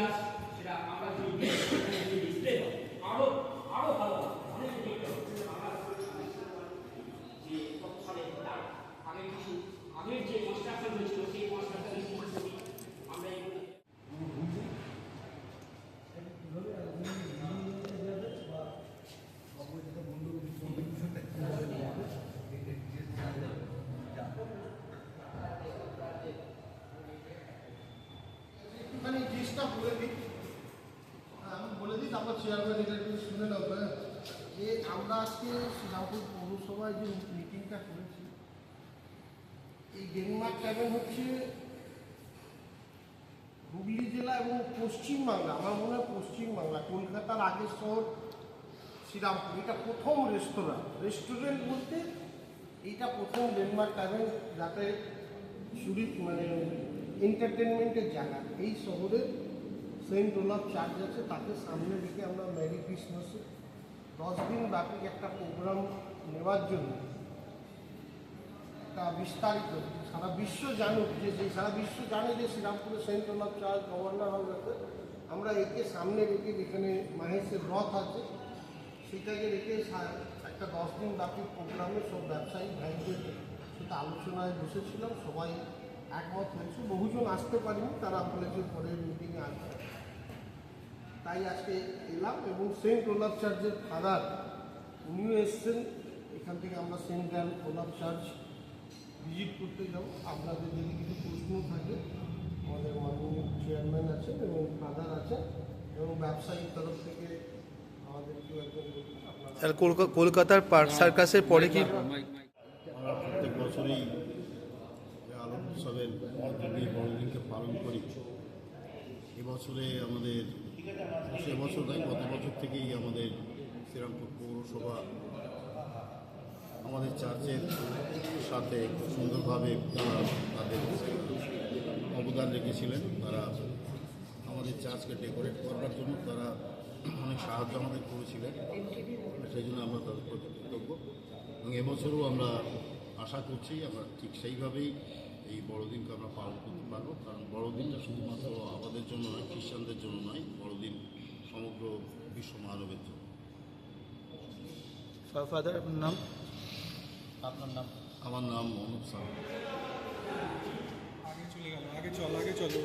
just বলে দিই হ্যাঁ, আমি বলে দিই তারপর চেয়ারম্যান এটা একটু শুনে নেব হ্যাঁ। যে আমরা আজকে শ্রীরামপুর পৌরসভায় যে মিটিংটা করেছি এই ডেনমার্ক ক্যাবেন হচ্ছে হুগলি জেলা এবং পশ্চিমবাংলা আমার মনে হয় পশ্চিমবাংলা কলকাতার আগের শহর শ্রীরামপুর এটা প্রথম রেস্তোরাঁ রেস্টুরেন্ট বলতে এইটা প্রথম ডেনমার্ক ক্যাবেন যাতে শুরু মানে এন্টারটেনমেন্টের জায়গা এই শহরের সেন্ট ওলাফ চার্চ আছে, তাকে সামনে রেখে আমরা ম্যারি ক্রিসমাসে। দশ দিন ব্যাপী একটা প্রোগ্রাম নেওয়ার জন্য। একটা বিস্তারিত, সারা বিশ্ব জানুক যে যে সারা বিশ্ব জানে যে শ্রীরামপুরে saint Olaf church governor house আছে আমরা একে সামনে রেখে যেখানে মাহেশের রথ আছে, সেটাকে রেখে একটা দশ দিন ব্যাপী প্রোগ্রামে সব ব্যবসায়ী ভাইদের সেটা আলোচনায় বসেছিলাম। সবাই একমত হয়েছে। বহুজন আসতে পারেনি, তারা বলেছে পরের মিটিংয়ে আসবে। তাই আজকে এলাম এবং সেন্ট ওলাফ চার্চের ফাদার উনিও এসছেন। এখান থেকে আমরা saint Ann Olaf church visit করতে যাব। আপনাদের যদি কিছু প্রশ্ন থাকে আমাদের মাননীয় চেয়ারম্যান আছেন এবং ফাদার আছেন এবং ব্যবসায়ীর তরফ থেকে আমাদের কেউ একজন কলকাতার পার্ক সার্কাসের পরে কি? আমরা প্রত্যেক বছরই আলোক উৎসবের বড়দিনকে পালন করি। এবছরে আমাদের সে বছর নয়, গত বছর থেকেই আমাদের শ্রীরামপুর পৌরসভা আমাদের চার্চের সাথে সুন্দরভাবে তারা তাদের অবদান রেখেছিলেন। তারা আমাদের চার্চকে ডেকোরেট করবার জন্য তারা অনেক সাহায্য আমাদের করেছিলেন। সেই জন্য আমরা তাদের প্রতি কৃতজ্ঞ। এবং এবছরও আমরা আশা করছি আমরা ঠিক সেইভাবেই এই বড়দিনকে আমরা পালন করতে পারব। কারণ বড়দিনটা শুধুমাত্র আমাদের জন্য নয়, খ্রিস্টানদের জন্য নয় সমগ্র বিশ্ব মানবের জন্য। ফাদার আপনার নাম? আপনার নাম? আমার নাম অনুপ সাহা আগে চলে গেল আগে চল আগে চলো।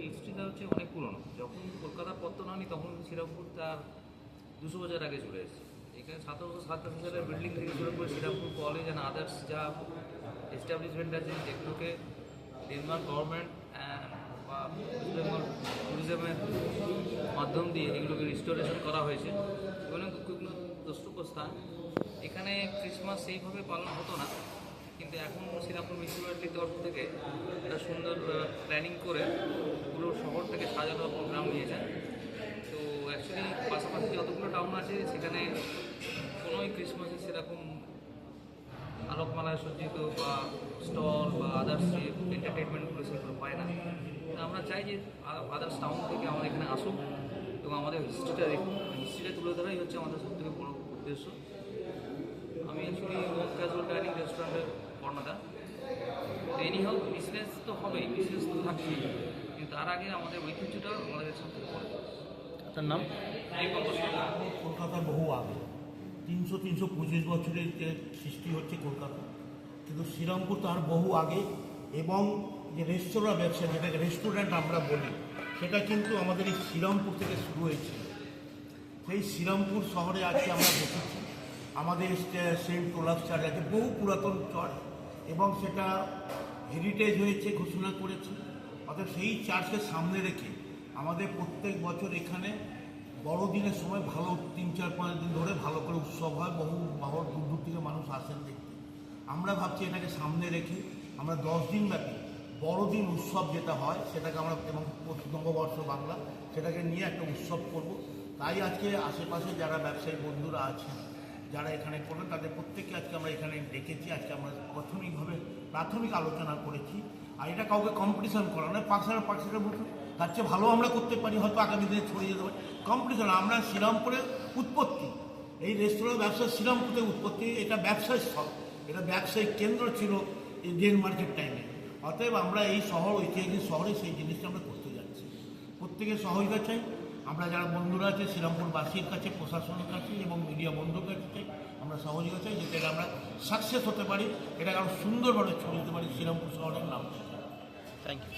হিস্ট্রিটা হচ্ছে অনেক পুরনো। যখন কলকাতা পত্তন হয়নি তখন শ্রীরামপুর তার দুশো বছর আগে চলে এসেছে। এখানে সতেরোশো সাতাশি সালের বিল্ডিং থেকে শুরু করে শ্রীরামপুর কলেজ অ্যান্ড আদার্স যা এস্টাবলিশমেন্ট আছে, যেগুলোকে ডেনমার্ক গভর্নমেন্ট বা বেঙ্গল ট্যুরিজমের মাধ্যম দিয়ে এগুলোকে রিস্টোরেশন করা হয়েছে। এগুলো এগুলো স্থান এখানে ক্রিসমাস সেইভাবে পালন হতো না, কিন্তু এখন শ্রীরামপুর মিউনিসিপ্যালিটির তরফ থেকে একটা সুন্দর প্ল্যানিং করে পুরো শহর থেকে সাজানো প্রোগ্রাম নিয়েছেন তো অ্যাকচুয়ালি পাশাপাশি যতগুলো টাউন আছে, সেখানে কোনোই ক্রিসমাসে সেরকম আলোকমালায় সজ্জিত বা স্টল বা আদার্স যে এন্টারটেনমেন্টগুলো সেগুলো পায় না। তো আমরা চাই যে আদার্স টাউন থেকে আমাদের এখানে আসুক এবং আমাদের হিস্ট্রিটা দেখুন হিস্ট্রিটা তুলে ধরাই হচ্ছে আমাদের সবথেকে বড় উদ্দেশ্য। আমি অ্যাকচুয়ালি হোম ক্যাজুয়াল ডাইনিং রেস্টুরেন্টের কর্ণধার। তো এনিহাউ বিজনেস তো হবেই বিজনেস তো থাকবেই। কিন্তু তার আগে আমাদের ঐতিহ্যটা আমাদের সব থেকে বড়। আপনার নাম? কলকাতার বহু আগে। তিনশো তিনশো পঁচিশ বছরের যে সৃষ্টি হচ্ছে কলকাতা। কিন্তু শ্রীরামপুর তার বহু আগে এবং যে রেস্তোরাঁ ব্যবসা যেটাকে রেস্টুরেন্ট আমরা বলি, সেটা কিন্তু আমাদের এই শ্রীরামপুর থেকে শুরু হয়েছে সেই শ্রীরামপুর শহরে আজকে আমরা দেখেছি, আমাদের সেন্ট ওলাফ চার্চ আছে, বহু পুরাতন চার্চ এবং সেটা হেরিটেজ হয়েছে, ঘোষণা করেছে। অর্থাৎ সেই চার্চকে সামনে রেখে আমাদের প্রত্যেক বছর এখানে বড়দিনের সময় ভালো তিন, চার, পাঁচ দিন ধরে ভালো করে উৎসব হয়, বহু বহু দূর দূর থেকে মানুষ আসেন দেখতে। আমরা ভাবছি এটাকে সামনে রেখে আমরা দশ দিন ব্যাপী বড়দিন উৎসব যেটা হয়, সেটাকে আমরা এবং নববর্ষ বাংলা সেটাকে নিয়ে একটা উৎসব করব। তাই আজকে আশেপাশে যারা ব্যবসায়ী বন্ধুরা আছেন, যারা এখানে করবেন তাদের প্রত্যেককে আজকে আমরা এখানে ডেকেছি, আজকে আমরা প্রাথমিকভাবে, প্রাথমিক আলোচনা করেছি। আর এটা কাউকে কম্পিটিশন করা নয় পাঁচশো পাঁচশো বছর তার চেয়ে ভালো আমরা করতে পারি, হয়তো আগামী দিনে ছড়িয়ে যেতে পারি। কম্পিটিশন আমরা শ্রীরামপুরে উৎপত্তি। এই রেস্তোরাঁ ব্যবসা শ্রীরামপুরে উৎপত্তি, এটা ব্যবসায় স্থল। এটা ব্যবসায়িক কেন্দ্র ছিল ডেন মার্কেট টাইমে অতএব আমরা এই শহর, ঐতিহাসিক শহরে সেই জিনিসটা আমরা করতে যাচ্ছি। প্রত্যেকের সহযোগিতা চাই। আমরা যারা বন্ধুরা আছে, শ্রীরামপুরবাসীর কাছে, প্রশাসনের কাছে এবং মিডিয়া বন্ধুর কাছে আমরা সহযোগিতা চাই, যাতে আমরা সাকসেস হতে পারি। এটা আরও সুন্দরভাবে ছড়িয়ে দিতে পারি শ্রীরামপুর শহরের নাম థ్యాంక్ యూ